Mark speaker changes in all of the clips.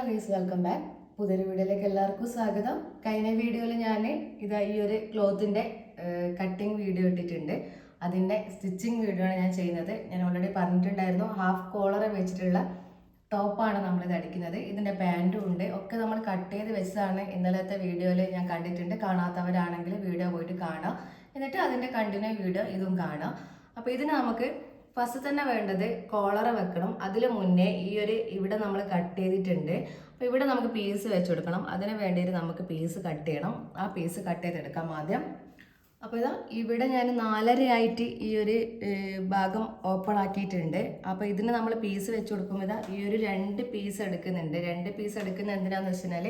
Speaker 1: Hello guys welcome back പുതിയൊരു വീഡിയോയിലേക്ക് എല്ലാവർക്കും സ്വാഗതം. കഴിഞ്ഞ വീഡിയോയിൽ ഞാൻ ഇതാ ഈ ഒരു ക്ലോത്തിന്റെ കട്ടിങ് വീഡിയോ ഇട്ടിട്ടുണ്ട്. അതിന്റെ സ്റ്റിച്ചിങ് വീഡിയോ ആണ് ഞാൻ ചെയ്യുന്നത്. ഞാൻ ഓൾറെഡി പറഞ്ഞിട്ടുണ്ടായിരുന്നു ഹാഫ് കോളർ വെച്ചിട്ടുള്ള ടോപ്പാണ് നമ്മളിത് അടിക്കുന്നത്. ഇതിന്റെ പാന്റും ഉണ്ട്. ഒക്കെ നമ്മൾ കട്ട് ചെയ്ത് വെച്ചതാണ് ഇന്നലത്തെ വീഡിയോയിൽ ഞാൻ കണ്ടിട്ടുണ്ട്. കാണാത്തവരാണെങ്കിൽ വീഡിയോ പോയിട്ട് കാണാം. എന്നിട്ട് അതിന്റെ കണ്ടിന്യൂ വീഡിയോ ഇതും കാണാം. അപ്പോൾ ഇതിന് നമുക്ക് ഫസ്റ്റ് തന്നെ വേണ്ടത് കോളറ വെക്കണം. അതിന് മുന്നേ ഈ ഒരു ഇവിടെ നമ്മൾ കട്ട് ചെയ്തിട്ടുണ്ട്. അപ്പോൾ ഇവിടെ നമുക്ക് പീസ് വെച്ച് കൊടുക്കണം. അതിന് വേണ്ടിയിട്ട് നമുക്ക് പീസ് കട്ട് ചെയ്യണം. ആ പീസ് കട്ട് ചെയ്തെടുക്കാം ആദ്യം. അപ്പോൾ ഇതാ ഇവിടെ ഞാൻ നാലരയായിട്ട് ഈ ഒരു ഭാഗം ഓപ്പൺ ആക്കിയിട്ടുണ്ട്. അപ്പോൾ ഇതിന് നമ്മൾ പീസ് വെച്ച് കൊടുക്കുമ്പോൾ ഇതാ ഈ ഒരു രണ്ട് പീസ് എടുക്കുന്നുണ്ട്. രണ്ട് പീസ് എടുക്കുന്ന എന്തിനാന്ന് കഴിഞ്ഞാൽ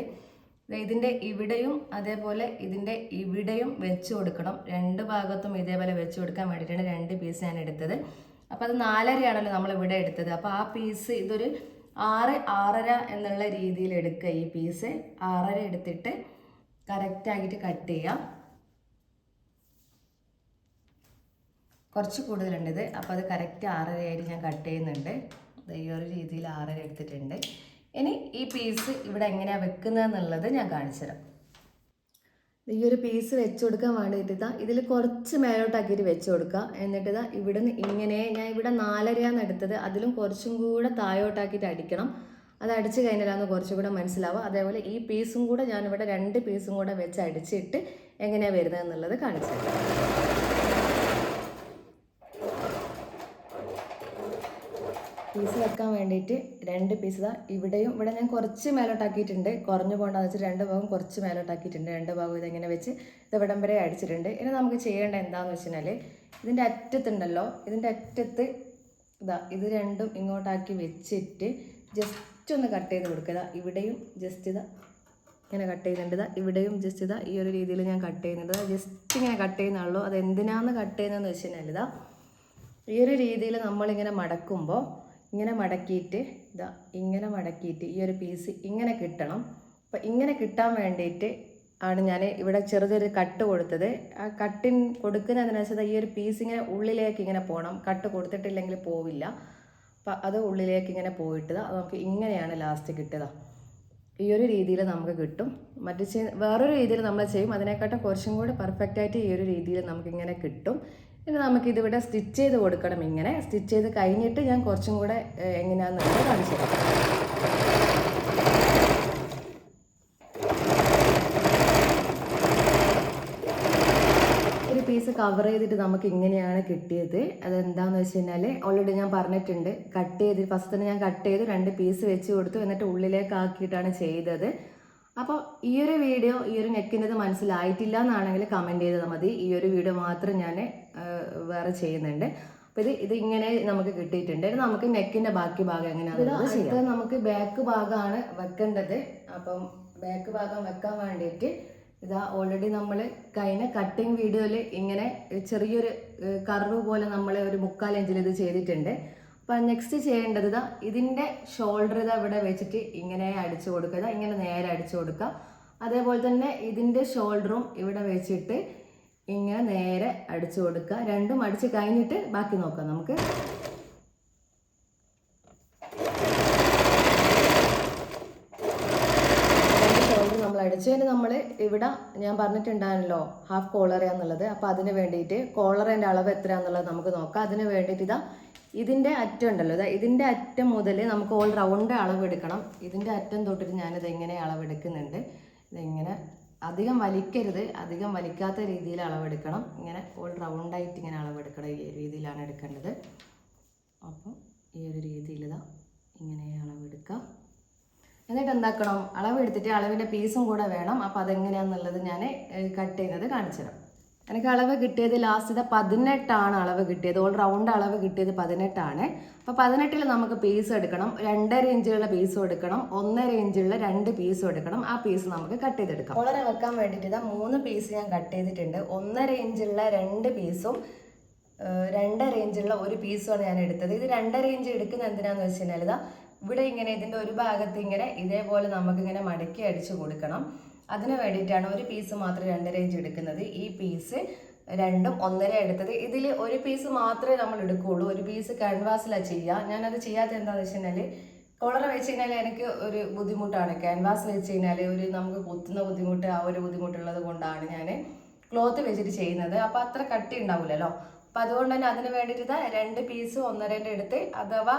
Speaker 1: ഇതിന്റെ ഇവിടെയും അതേപോലെ ഇതിന്റെ ഇവിടെയും വെച്ച് കൊടുക്കണം. രണ്ട് ഭാഗത്തും ഇതേപോലെ വെച്ച് കൊടുക്കാൻ വേണ്ടിയിട്ടാണ് രണ്ട് പീസ് ഞാൻ എടുത്തത്. അപ്പോൾ അത് നാലരയാണല്ലോ നമ്മൾ ഇവിടെ എടുത്തത്. അപ്പോൾ ആ പീസ് ഇതൊരു ആറ് ആറര എന്നുള്ള രീതിയിൽ എടുക്കുക. ഈ പീസ് ആറര എടുത്തിട്ട് കറക്റ്റായിട്ട് കട്ട് ചെയ്യാം. കുറച്ച് കൂടുതലുണ്ട് ഇത്. അപ്പോൾ അത് കറക്റ്റ് ആറരയായിട്ട് ഞാൻ കട്ട് ചെയ്യുന്നുണ്ട്. ഈ ഒരു രീതിയിൽ ആറര എടുത്തിട്ടുണ്ട്. ഇനി ഈ പീസ് ഇവിടെ എങ്ങനെയാണ് വെക്കുന്നത് എന്നുള്ളത് ഞാൻ കാണിച്ചു തരാം ഈ ഒരു പീസ് വെച്ച് കൊടുക്കാൻ വേണ്ടിയിട്ട് ഇതാ ഇതിൽ കുറച്ച് മേലോട്ടാക്കിയിട്ട് വെച്ച് കൊടുക്കുക. എന്നിട്ട് ഇതാ ഇവിടുന്ന് ഇങ്ങനെ ഞാൻ ഇവിടെ നാലരയാണ് എടുത്തത്. അതിലും കുറച്ചും കൂടെ താഴോട്ടാക്കിയിട്ട് അടിക്കണം. അത് അടിച്ച് കഴിഞ്ഞാലാണ് കുറച്ചും കൂടെ മനസ്സിലാവുക. അതേപോലെ ഈ പീസും കൂടെ ഞാനിവിടെ രണ്ട് പീസും കൂടെ വെച്ച് അടിച്ചിട്ട് എങ്ങനെയാണ് വരുന്നത് എന്നുള്ളത് കാണിച്ചു പീസ് വെക്കാൻ വേണ്ടിയിട്ട് രണ്ട് പീസ് ഇതാ. ഇവിടെയും ഇവിടെ ഞാൻ കുറച്ച് മേലോട്ടാക്കിയിട്ടുണ്ട്. കുറഞ്ഞു പോകേണ്ടതെന്ന് വെച്ചാൽ രണ്ട് ഭാഗം കുറച്ച് മേലോട്ടാക്കിയിട്ടുണ്ട്. രണ്ട് ഭാഗം ഇതെങ്ങനെ വെച്ച് ഇത് ഇവിടം വരെ അടിച്ചിട്ടുണ്ട്. ഇനി നമുക്ക് ചെയ്യേണ്ട എന്താണെന്ന് വെച്ച് കഴിഞ്ഞാൽ ഇതിന്റെ അറ്റത്തുണ്ടല്ലോ. ഇതിന്റെ അറ്റത്ത് ഇതാ ഇത് രണ്ടും ഇങ്ങോട്ടാക്കി വെച്ചിട്ട് ജസ്റ്റ് ഒന്ന് കട്ട് ചെയ്ത് കൊടുക്കുക. ഇതാ ഇവിടെയും ജസ്റ്റ് ഇതാ ഇങ്ങനെ കട്ട് ചെയ്യുന്നുണ്ട്. ഇതാ ഇവിടെയും ജസ്റ്റ് ഇതാ ഈ ഒരു രീതിയിൽ ഞാൻ കട്ട് ചെയ്യുന്നുണ്ട്. ജസ്റ്റ് ഇങ്ങനെ കട്ട് ചെയ്യുന്നുള്ളൂ അത് എന്തിനാന്ന് കട്ട് ചെയ്യുന്നതെന്ന് വെച്ച് കഴിഞ്ഞാൽ ഇതാ ഈ ഒരു രീതിയിൽ നമ്മളിങ്ങനെ മടക്കുമ്പോൾ ഇങ്ങനെ മടക്കിയിട്ട് ഇതാ ഇങ്ങനെ മടക്കിയിട്ട് ഈ ഒരു പീസ് ഇങ്ങനെ കിട്ടണം. അപ്പം ഇങ്ങനെ കിട്ടാൻ വേണ്ടിയിട്ട് ആണ് ഞാൻ ഇവിടെ ചെറുതൊരു കട്ട് കൊടുത്തത്. ആ കട്ടിൻ കൊടുക്കുന്നതിനനുസരിച്ച് ഈ ഒരു പീസ് ഇങ്ങനെ ഉള്ളിലേക്ക് ഇങ്ങനെ പോകണം കട്ട് കൊടുത്തിട്ടില്ലെങ്കിൽ പോവില്ല. അപ്പം അത് ഉള്ളിലേക്ക് ഇങ്ങനെ പോയിട്ട് അത് നമുക്ക് ഇങ്ങനെയാണ് ലാസ്റ്റ് കിട്ടുക ഈ ഒരു രീതിയിൽ നമുക്ക് കിട്ടും. മറ്റു വേറൊരു രീതിയിൽ നമ്മൾ ചെയ്യും. അതിനെക്കാട്ടും കുറച്ചും കൂടി പെർഫെക്റ്റായിട്ട് ഈ ഒരു രീതിയിൽ നമുക്കിങ്ങനെ കിട്ടും. ഇനി നമുക്കിതിവിടെ സ്റ്റിച്ച് ചെയ്ത് കൊടുക്കണം. ഇങ്ങനെ സ്റ്റിച്ച് ചെയ്ത് കഴിഞ്ഞിട്ട് ഞാൻ കുറച്ചും കൂടെ എങ്ങനെയാണെന്ന് കാണിച്ചു ഒരു പീസ് കവർ ചെയ്തിട്ട് നമുക്ക് ഇങ്ങനെയാണ് കിട്ടിയത്. അതെന്താന്ന് വെച്ച് കഴിഞ്ഞാൽ ഓൾറെഡി ഞാൻ പറഞ്ഞിട്ടുണ്ട്. കട്ട് ചെയ്ത് ഫസ്റ്റ് തന്നെ ഞാൻ കട്ട് ചെയ്ത് രണ്ട് പീസ് വെച്ച് കൊടുത്തു. എന്നിട്ട് ഉള്ളിലേക്ക് ആക്കിയിട്ടാണ് ചെയ്തത്. അപ്പോൾ ഈ ഒരു വീഡിയോ ഈ ഒരു നെക്കിന്റെത് മനസ്സിലായിട്ടില്ല എന്നാണെങ്കിൽ കമന്റ് ചെയ്താൽ മതി. ഈ ഒരു വീഡിയോ മാത്രം ഞാൻ വേറെ ചെയ്യുന്നുണ്ട്. അപ്പോൾ ഇത് ഇത് ഇങ്ങനെ നമുക്ക് കിട്ടിയിട്ടുണ്ട്. നമുക്ക് നെക്കിന്റെ ബാക്കി ഭാഗം എങ്ങനെയാണ് നമുക്ക് ബാക്ക് ഭാഗമാണ് വെക്കേണ്ടത്. അപ്പം ബാക്ക് ഭാഗം വെക്കാൻ വേണ്ടിയിട്ട് ഇതാ ഓൾറെഡി നമ്മൾ കഴിഞ്ഞ കട്ടിങ് വീഡിയോയിൽ ഇങ്ങനെ ചെറിയൊരു കർവ് പോലെ നമ്മൾ ഒരു മുക്കാൽ ഇഞ്ചിൽ ഇത് ചെയ്തിട്ടുണ്ട്. അപ്പം നെക്സ്റ്റ് ചെയ്യേണ്ടത് ഇതാ ഇതിന്റെ ഷോൾഡർ ഇതാ ഇവിടെ വെച്ചിട്ട് ഇങ്ങനെ അടിച്ചു കൊടുക്കുക. ഇങ്ങനെ നേരെ അടിച്ചു കൊടുക്കുക. അതേപോലെ തന്നെ ഇതിന്റെ ഷോൾഡറും ഇവിടെ വെച്ചിട്ട് ഇങ്ങനെ നേരെ അടിച്ചു കൊടുക്കുക. രണ്ടും അടിച്ച് കഴിഞ്ഞിട്ട് ബാക്കി നോക്കാം നമുക്ക്. അടിച്ചതിന് നമ്മൾ ഇവിടെ ഞാൻ പറഞ്ഞിട്ടുണ്ടായിരുന്നല്ലോ ഹാഫ് കോളറയാന്നുള്ളത് അപ്പോൾ അതിന് വേണ്ടിയിട്ട് കോളറിന്റെ അളവ് എത്രയാന്നുള്ളത് നമുക്ക് നോക്കാം. അതിന് വേണ്ടിയിട്ട് ഇതാ ഇതിന്റെ അറ്റം ഉണ്ടല്ലോ. ഇതാ ഇതിന്റെ അറ്റം മുതൽ നമുക്ക് ഓൾ റൗണ്ട് അളവ് എടുക്കണം. ഇതിന്റെ അറ്റം തൊട്ടിട്ട് ഞാനിത് എങ്ങനെ അളവെടുക്കുന്നുണ്ട് ഇതിങ്ങനെ അധികം വലിക്കരുത്. അധികം വലിക്കാത്ത രീതിയിൽ അളവെടുക്കണം. ഇങ്ങനെ ഓൾ റൗണ്ടായിട്ട് ഇങ്ങനെ അളവെടുക്കണം ഈ രീതിയിലാണ് എടുക്കേണ്ടത്. അപ്പം ഈ ഒരു രീതിയിൽ ഇതാ ഇങ്ങനെ അളവെടുക്കാം. എന്നിട്ട് എന്താക്കണം? അളവെടുത്തിട്ട് അളവിന്റെ പീസും കൂടെ വേണം. അപ്പോൾ അതെങ്ങനെയാണെന്നുള്ളത് ഞാൻ കട്ട് ചെയ്യുന്നത് കാണിച്ചു തരാം എനിക്ക് അളവ് കിട്ടിയത് ലാസ്റ്റ് പതിനെട്ടാണ് അളവ് കിട്ടിയത്. ഓൾ റൗണ്ട് അളവ് കിട്ടിയത് പതിനെട്ടാണ്. അപ്പോൾ പതിനെട്ടിൽ നമുക്ക് പീസ് എടുക്കണം. രണ്ടര ഇഞ്ചുള്ള പീസും എടുക്കണം. ഒന്നര ഇഞ്ചുള്ള രണ്ട് പീസും എടുക്കണം. ആ പീസ് നമുക്ക് കട്ട് ചെയ്തെടുക്കാം. വളരെ വെക്കാൻ വേണ്ടിയിട്ട് ഇതാ മൂന്ന് പീസ് ഞാൻ കട്ട് ചെയ്തിട്ടുണ്ട്. ഒന്നര ഇഞ്ചുള്ള രണ്ട് പീസും രണ്ടര ഇഞ്ചുള്ള ഒരു പീസുമാണ് ഞാൻ എടുത്തത്. ഇത് രണ്ടര ഇഞ്ച് എടുക്കുന്ന എന്തിനാന്ന് വെച്ച് കഴിഞ്ഞാൽ ഇതാ ഇവിടെ ഇങ്ങനെ ഇതിന്റെ ഒരു ഭാഗത്ത് ഇങ്ങനെ ഇതേപോലെ നമുക്കിങ്ങനെ മടക്കി അടിച്ചു കൊടുക്കണം. അതിന് വേണ്ടിയിട്ടാണ് ഒരു പീസ് മാത്രം രണ്ടര ഇഞ്ച് എടുക്കുന്നത്. ഈ പീസ് രണ്ടും ഒന്നര എടുത്തത്. ഇതിൽ ഒരു പീസ് മാത്രമേ നമ്മൾ എടുക്കുകയുള്ളൂ. ഒരു പീസ് ക്യാൻവാസിലാണ് ചെയ്യുക. ഞാനത് ചെയ്യാത്ത എന്താണെന്ന് വെച്ച് കഴിഞ്ഞാൽ കോളർ വെച്ച് കഴിഞ്ഞാൽ എനിക്ക് ഒരു ബുദ്ധിമുട്ടാണ്. ക്യാൻവാസ് വെച്ച് കഴിഞ്ഞാൽ ഒരു നമുക്ക് കുത്തുന്ന ബുദ്ധിമുട്ട് ആ ഒരു ബുദ്ധിമുട്ടുള്ളത് കൊണ്ടാണ് ഞാൻ ക്ലോത്ത് വെച്ചിട്ട് ചെയ്യുന്നത്. അപ്പോൾ അത്ര കട്ടി ഉണ്ടാവില്ലല്ലോ അപ്പോൾ അതുകൊണ്ട് തന്നെ അതിന് വേണ്ടിയിട്ട് രണ്ട് പീസ് ഒന്നര എടുത്ത് അഥവാ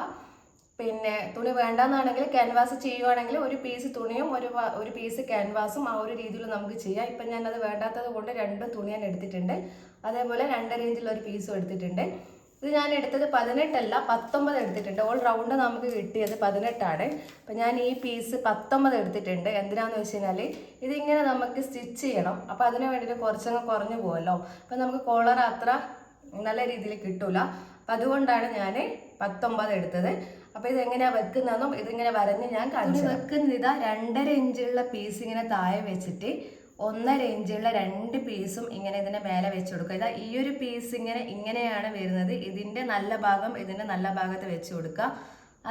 Speaker 1: പിന്നെ തുണി വേണ്ടെന്നാണെങ്കിൽ ക്യാൻവാസ് ചെയ്യുവാണെങ്കിൽ ഒരു പീസ് തുണിയും ഒരു ഒരു പീസ് ക്യാൻവാസും ആ ഒരു രീതിയിൽ നമുക്ക് ചെയ്യാം. ഇപ്പം ഞാനത് വേണ്ടാത്തത് കൊണ്ട് രണ്ട് തുണി ഞാൻ എടുത്തിട്ടുണ്ട്. അതേപോലെ രണ്ട് റേഞ്ചിൽ ഒരു പീസും എടുത്തിട്ടുണ്ട്. ഇത് ഞാൻ എടുത്തത് പതിനെട്ടല്ല പത്തൊമ്പത് എടുത്തിട്ടുണ്ട്. ഓൾ റൗണ്ട് നമുക്ക് കിട്ടിയത് പതിനെട്ടാണ്. അപ്പം ഞാൻ ഈ പീസ് പത്തൊമ്പത് എടുത്തിട്ടുണ്ട്. എന്തിനാന്ന് വെച്ച് കഴിഞ്ഞാൽ ഇതിങ്ങനെ നമുക്ക് സ്റ്റിച്ച് ചെയ്യണം. അപ്പോൾ അതിന് വേണ്ടിയിട്ട് കുറച്ചങ്ങ് കുറഞ്ഞു പോകുമല്ലോ അപ്പം നമുക്ക് കോളർ അത്ര നല്ല രീതിയിൽ കിട്ടില്ല അപ്പം അതുകൊണ്ടാണ് ഞാൻ പത്തൊമ്പത് എടുത്തത്. അപ്പോൾ ഇത് എങ്ങനെയാണ് വെക്കുന്നതെന്നും ഇതിങ്ങനെ വരഞ്ഞ് ഞാൻ കാണിച്ചു വെക്കുന്നത് ഇതാ രണ്ടര ഇഞ്ചുള്ള പീസ് ഇങ്ങനെ താഴെ വെച്ചിട്ട് ഒന്നര ഇഞ്ചുള്ള രണ്ട് പീസും ഇങ്ങനെ ഇതിന്റെ മേലെ വെച്ച് കൊടുക്കുക. ഇതാ ഈ ഒരു പീസ് ഇങ്ങനെ ഇങ്ങനെയാണ് വരുന്നത്. ഇതിന്റെ നല്ല ഭാഗം ഇതിന്റെ നല്ല ഭാഗത്ത് വെച്ച് കൊടുക്കുക.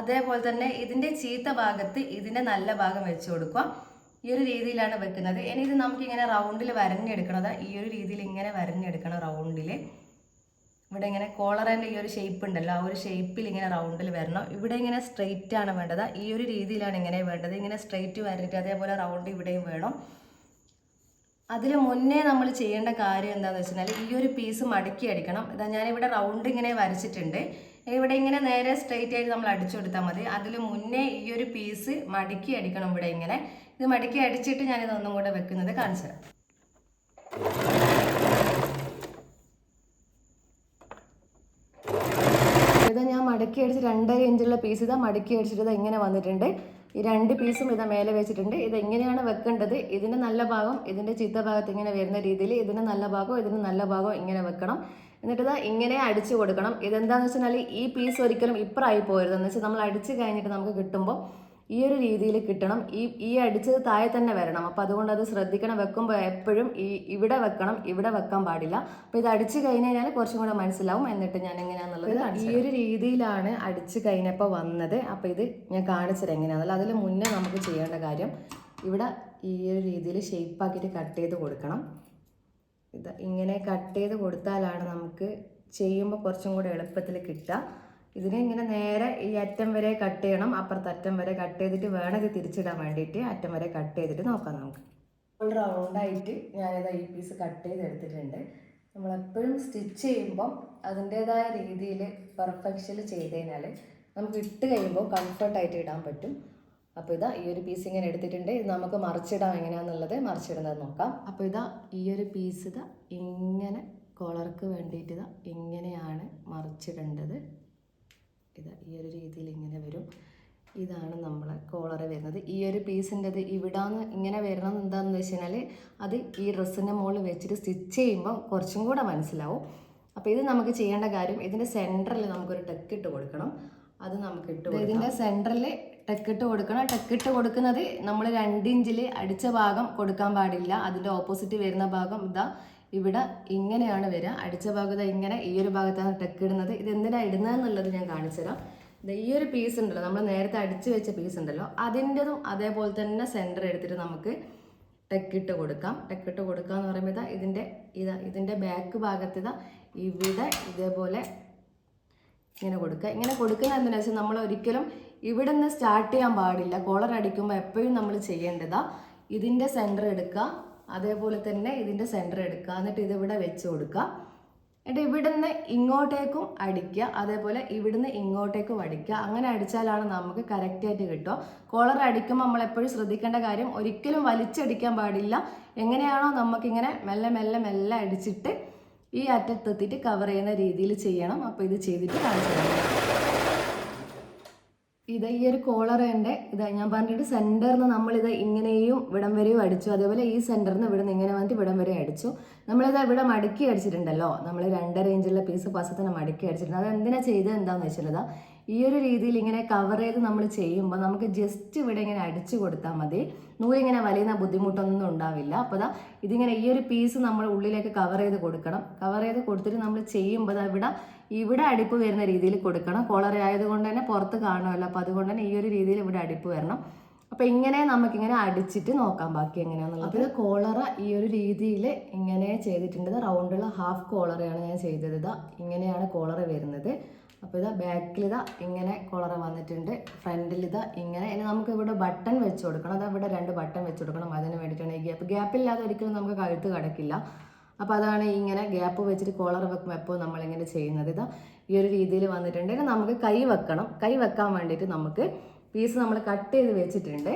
Speaker 1: അതേപോലെ തന്നെ ഇതിന്റെ ചീത്ത ഭാഗത്ത് ഇതിന്റെ നല്ല ഭാഗം വെച്ച് കൊടുക്കുക. ഈ ഒരു രീതിയിലാണ് വെക്കുന്നത്. ഇനി ഇത് നമുക്ക് ഇങ്ങനെ റൗണ്ടിൽ വരഞ്ഞെടുക്കണം. അതാ ഈ ഒരു രീതിയിൽ ഇങ്ങനെ വരഞ്ഞെടുക്കണം റൗണ്ടിൽ ഇവിടെ ഇങ്ങനെ കോളറിന്റെ ഈ ഒരു ഷേപ്പ് ഉണ്ടല്ലോ ആ ഒരു ഷേപ്പിൽ ഇങ്ങനെ റൗണ്ടിൽ വരണം. ഇവിടെ ഇങ്ങനെ സ്ട്രെയിറ്റ് ആണ് വേണ്ടത്. ഈ ഒരു രീതിയിലാണ് ഇങ്ങനെ വേണ്ടത്. ഇങ്ങനെ സ്ട്രെയിറ്റ് വരഞ്ഞിട്ട് അതേപോലെ റൗണ്ട് ഇവിടെയും വേണം. അതിന് മുന്നേ നമ്മൾ ചെയ്യേണ്ട കാര്യം എന്താണെന്ന് വെച്ചാൽ ഈ ഒരു പീസ് മടക്കി അടിക്കണം. ഇതാ ഞാനിവിടെ റൗണ്ട് ഇങ്ങനെ വരച്ചിട്ടുണ്ട്. ഇവിടെ ഇങ്ങനെ നേരെ സ്ട്രെയിറ്റ് ആയിട്ട് നമ്മൾ അടിച്ചു കൊടുത്താൽ മതി. അതിൽ മുന്നേ ഈ ഒരു പീസ് മടക്കി അടിക്കണം ഇവിടെ ഇങ്ങനെ. ഇത് മടക്കി അടിച്ചിട്ട് ഞാനിത് ഒന്നും കൂടെ വെക്കുന്നത് കാണിച്ചു തരാം. ഇത് ഞാൻ മടക്കി അടിച്ച് രണ്ടര ഇഞ്ചുള്ള പീസ് ഇതാ മടക്കി അടിച്ചിട്ട് ഇത് ഇങ്ങനെ വന്നിട്ടുണ്ട്. ഈ രണ്ട് പീസും ഇതാ മേലെ വെച്ചിട്ടുണ്ട്. ഇത് എങ്ങനെയാണ് വെക്കേണ്ടത്. ഇതിന്റെ നല്ല ഭാഗം ഇതിന്റെ ചീത്ത ഭാഗത്ത് ഇങ്ങനെ വരുന്ന രീതിയിൽ ഇതിന്റെ നല്ല ഭാഗം ഇതിന്റെ നല്ല ഭാഗം ഇങ്ങനെ വെക്കണം. എന്നിട്ട് ഇതാ ഇങ്ങനെ അടിച്ചു കൊടുക്കണം. ഇതെന്താന്ന് വെച്ചാൽ ഈ പീസ് ഒരിക്കലും ഇപ്പറായി പോരുത് എന്ന് വെച്ചാൽ നമ്മൾ അടിച്ച് കഴിഞ്ഞിട്ട് നമുക്ക് കിട്ടുമ്പോൾ ഈ ഒരു രീതിയിൽ കിട്ടണം. ഈ ഈ അടിച്ചത് താഴെ തന്നെ വരണം. അപ്പോൾ അതുകൊണ്ട് അത് ശ്രദ്ധിക്കണം. വെക്കുമ്പോൾ എപ്പോഴും ഈ ഇവിടെ വെക്കണം ഇവിടെ വെക്കാൻ പാടില്ല. അപ്പോൾ ഇത് അടിച്ച് കഴിഞ്ഞ് കഴിഞ്ഞാൽ കുറച്ചും കൂടെ മനസ്സിലാവും എന്നിട്ട് ഞാൻ എങ്ങനെയാണെന്നുള്ളത് ഈ ഒരു രീതിയിലാണ് അടിച്ച് കഴിഞ്ഞപ്പോൾ വന്നത്. അപ്പോൾ ഇത് ഞാൻ കാണിച്ചത് എങ്ങനെയാണെന്നല്ല അതിൽ മുന്നേ നമുക്ക് ചെയ്യേണ്ട കാര്യം ഇവിടെ ഈ ഒരു രീതിയിൽ ഷേപ്പാക്കിയിട്ട് കട്ട് ചെയ്ത് കൊടുക്കണം. ഇത് ഇങ്ങനെ കട്ട് ചെയ്ത് കൊടുത്താലാണ് നമുക്ക് ചെയ്യുമ്പോൾ കുറച്ചും കൂടെ എളുപ്പത്തിൽ കിട്ടുക. ഇതിനെ ഇങ്ങനെ നേരെ ഈ അറ്റം വരെ കട്ട് ചെയ്യണം. അപ്പുറത്തെ അറ്റം വരെ കട്ട് ചെയ്തിട്ട് വേണം ഇത് തിരിച്ചിടാൻ വേണ്ടിയിട്ട്. അറ്റം വരെ കട്ട് ചെയ്തിട്ട് നോക്കാം നമുക്ക്. ഫുൾ റൗണ്ടായിട്ട് ഞാനിത് ഈ പീസ് കട്ട് ചെയ്തെടുത്തിട്ടുണ്ട്. നമ്മളെപ്പോഴും സ്റ്റിച്ച് ചെയ്യുമ്പം അതിന്റേതായ രീതിയിൽ പെർഫെക്ഷനിൽ ചെയ്ത് കഴിഞ്ഞാൽ നമുക്ക് ഇട്ട് കഴിയുമ്പോൾ കംഫർട്ടായിട്ട് ഇടാൻ പറ്റും. അപ്പോൾ ഇതാ ഈ ഒരു പീസ് ഇങ്ങനെ എടുത്തിട്ടുണ്ട്. ഇത് നമുക്ക് മറിച്ചിടാം എങ്ങനെയാണെന്നുള്ളത് മറിച്ചിടുന്നത് നോക്കാം. അപ്പോൾ ഇതാ ഈ ഒരു പീസ് ഇതാ ഇങ്ങനെ കോളർക്ക് വേണ്ടിയിട്ട് ഇതാ ഇങ്ങനെയാണ് മറിച്ചിടേണ്ടത്. ഇതാ ഈ ഒരു രീതിയിൽ ഇങ്ങനെ വരും. ഇതാണ് നമ്മളെ കോളർ വരുന്നത്. ഈ ഒരു പീസിന്റെത് ഇവിടാന്ന് ഇങ്ങനെ വരണം എന്താണെന്ന് വെച്ച് കഴിഞ്ഞാൽ അത് ഈ ഡ്രസ്സിന്റെ മുകളിൽ വെച്ചിട്ട് സ്റ്റിച്ച് ചെയ്യുമ്പോൾ കുറച്ചും കൂടെ മനസ്സിലാവും. അപ്പോൾ ഇത് നമുക്ക് ചെയ്യേണ്ട കാര്യം ഇതിന്റെ സെന്ററിൽ നമുക്കൊരു ടെക്ക് ഇട്ട് കൊടുക്കണം. അത് നമുക്ക് ഇട്ട്. ഇതിന്റെ സെന്ററിൽ ടെക്ക് ഇട്ട് കൊടുക്കണം. ടെക്ക് ഇട്ട് കൊടുക്കുന്നത് നമ്മൾ രണ്ട് ഇഞ്ചിൽ അടിച്ച ഭാഗം കൊടുക്കാൻ പാടില്ല. അതിന്റെ ഓപ്പോസിറ്റ് വരുന്ന ഭാഗം ഇതാ ഇവിടെ ഇങ്ങനെയാണ് വരിക. അടിച്ച ഭാഗത്ത് ഇങ്ങനെ ഈ ഒരു ഭാഗത്താണ് ടെക്ക് ഇടുന്നത്. ഇത് എന്തിനാണ് ഇടുന്നതെന്നുള്ളത് ഞാൻ കാണിച്ചു തരാം. ദേ ഈ ഒരു പീസ് ഉണ്ടല്ലോ നമ്മൾ നേരത്തെ അടിച്ചു വെച്ച പീസ് ഉണ്ടല്ലോ അതിന്റെതും അതേപോലെ തന്നെ സെന്റർ എടുത്തിട്ട് നമുക്ക് ടെക്കിട്ട് കൊടുക്കാം. ടെക്കിട്ട് കൊടുക്കുക എന്ന് പറയുമ്പോൾ ഇതാ ഇതിന്റെ ഇതാ ഇതിന്റെ ബാക്ക് ഭാഗത്ത് ഇതാ ഇവിടെ ഇതേപോലെ ഇങ്ങനെ കൊടുക്കുക. ഇങ്ങനെ കൊടുക്കുന്ന എന്താണെന്ന് വെച്ചാൽ നമ്മൾ ഒരിക്കലും ഇവിടെ നിന്ന് സ്റ്റാർട്ട് ചെയ്യാൻ പാടില്ല. കോളർ അടിക്കുമ്പോൾ എപ്പോഴും നമ്മൾ ചെയ്യേണ്ടതാ ഇതിന്റെ സെന്റർ എടുക്കുക. അതേപോലെ തന്നെ ഇതിന്റെ സെന്റർ എടുക്കുക. എന്നിട്ട് ഇതിവിടെ വെച്ച് കൊടുക്കുക. എന്നിട്ട് ഇവിടുന്ന് ഇങ്ങോട്ടേക്കും അടിക്കുക. അതേപോലെ ഇവിടുന്ന് ഇങ്ങോട്ടേക്കും അടിക്കുക. അങ്ങനെ അടിച്ചാലാണ് നമുക്ക് കറക്റ്റായിട്ട് കിട്ടുക. കോളർ അടിക്കുമ്പോൾ നമ്മൾ എപ്പോഴും ശ്രദ്ധിക്കേണ്ട കാര്യം ഒരിക്കലും വലിച്ചടിക്കാൻ പാടില്ല. എങ്ങനെയാണോ നമുക്കിങ്ങനെ മെല്ലെ മെല്ലെ മെല്ലെ അടിച്ചിട്ട് ഈ അറ്റത്തെത്തിയിട്ട് കവർ ചെയ്യുന്ന രീതിയിൽ ചെയ്യണം. അപ്പോൾ ഇത് ചെയ്തിട്ട് കാണിച്ചു തരാം. ഇത് ഈ ഒരു കോളറിന്റെ ഇത് ഞാൻ പറഞ്ഞിട്ട് സെന്ററിൽ നിന്ന് നമ്മളിത് ഇങ്ങനെയും ഇവിടം വരെയും അടിച്ചു. അതേപോലെ ഈ സെന്ററിൽ നിന്ന് ഇങ്ങനെ വന്നിട്ട് ഇവിടം വരെ അടിച്ചു. നമ്മളിത് ഇവിടെ മടക്കി അടിച്ചിട്ടുണ്ടല്ലോ. നമ്മൾ രണ്ട് റേഞ്ചുള്ള പീസ് പസത്തിന് മടക്കി അടിച്ചിട്ടുണ്ട്. അത് എന്തിനാ ചെയ്തത് എന്താണെന്ന് വെച്ചിട്ടുള്ളത് ഈ ഒരു രീതിയിൽ ഇങ്ങനെ കവർ ചെയ്ത് നമ്മൾ ചെയ്യുമ്പോൾ നമുക്ക് ജസ്റ്റ് ഇവിടെ ഇങ്ങനെ അടിച്ചു കൊടുത്താൽ മതി. നൂലിങ്ങനെ വലിയുന്ന ബുദ്ധിമുട്ടൊന്നും ഉണ്ടാവില്ല. അപ്പോൾ ദാ ഇതിങ്ങനെ ഈ ഒരു പീസ് നമ്മൾ ഉള്ളിലേക്ക് കവർ ചെയ്ത് കൊടുക്കണം. കവർ ചെയ്ത് കൊടുത്തിട്ട് നമ്മൾ ചെയ്യുമ്പോൾ ഇവിടെ ഇവിടെ അടിപ്പ് വരുന്ന രീതിയിൽ കൊടുക്കണം. കോളർ ആയതുകൊണ്ട് തന്നെ പുറത്ത് കാണുമല്ലോ. അപ്പോൾ അതുകൊണ്ട് തന്നെ ഈ ഒരു രീതിയിൽ ഇവിടെ അടിപ്പ് വരണം. അപ്പോൾ ഇങ്ങനെ നമുക്കിങ്ങനെ അടിച്ചിട്ട് നോക്കാം ബാക്കി എങ്ങനെയാണെന്നുള്ളത് ഇത് കോളറ ഈ ഒരു രീതിയിൽ ഇങ്ങനെ ചെയ്തിട്ടുണ്ട്. റൗണ്ടുള്ള ഹാഫ് കോളറയാണ് ഞാൻ ചെയ്തത്. ഇങ്ങനെയാണ് കോളർ വരുന്നത്. അപ്പോൾ ഇതാ ബാക്കിൽ ഇതാ ഇങ്ങനെ കൊളറ വന്നിട്ടുണ്ട്. ഫ്രണ്ടിൽ ഇതാ ഇങ്ങനെ. ഇനി നമുക്ക് ഇവിടെ ബട്ടൺ വെച്ച് കൊടുക്കണം. അതാ ഇവിടെ രണ്ട് ബട്ടൺ വെച്ച് കൊടുക്കണം. അതിന് വേണ്ടിയിട്ടാണ് ഈ ഗ്യാപ്പ് ഗ്യാപ്പ് ഇല്ലാതെ ഒരിക്കലും നമുക്ക് കഴുത്ത് കിടക്കില്ല. അപ്പോൾ അതാണ് ഇങ്ങനെ ഗ്യാപ്പ് വെച്ചിട്ട് കോളർ വെക്കുമ്പോൾ നമ്മളിങ്ങനെ ചെയ്യുന്നത്. ഇതാ ഈ ഒരു രീതിയിൽ വന്നിട്ടുണ്ട്. ഇനി നമുക്ക് കൈ വെക്കണം. കൈ വെക്കാൻ വേണ്ടിയിട്ട് നമുക്ക് പീസ് നമ്മൾ കട്ട് ചെയ്ത് വെച്ചിട്ടുണ്ട്.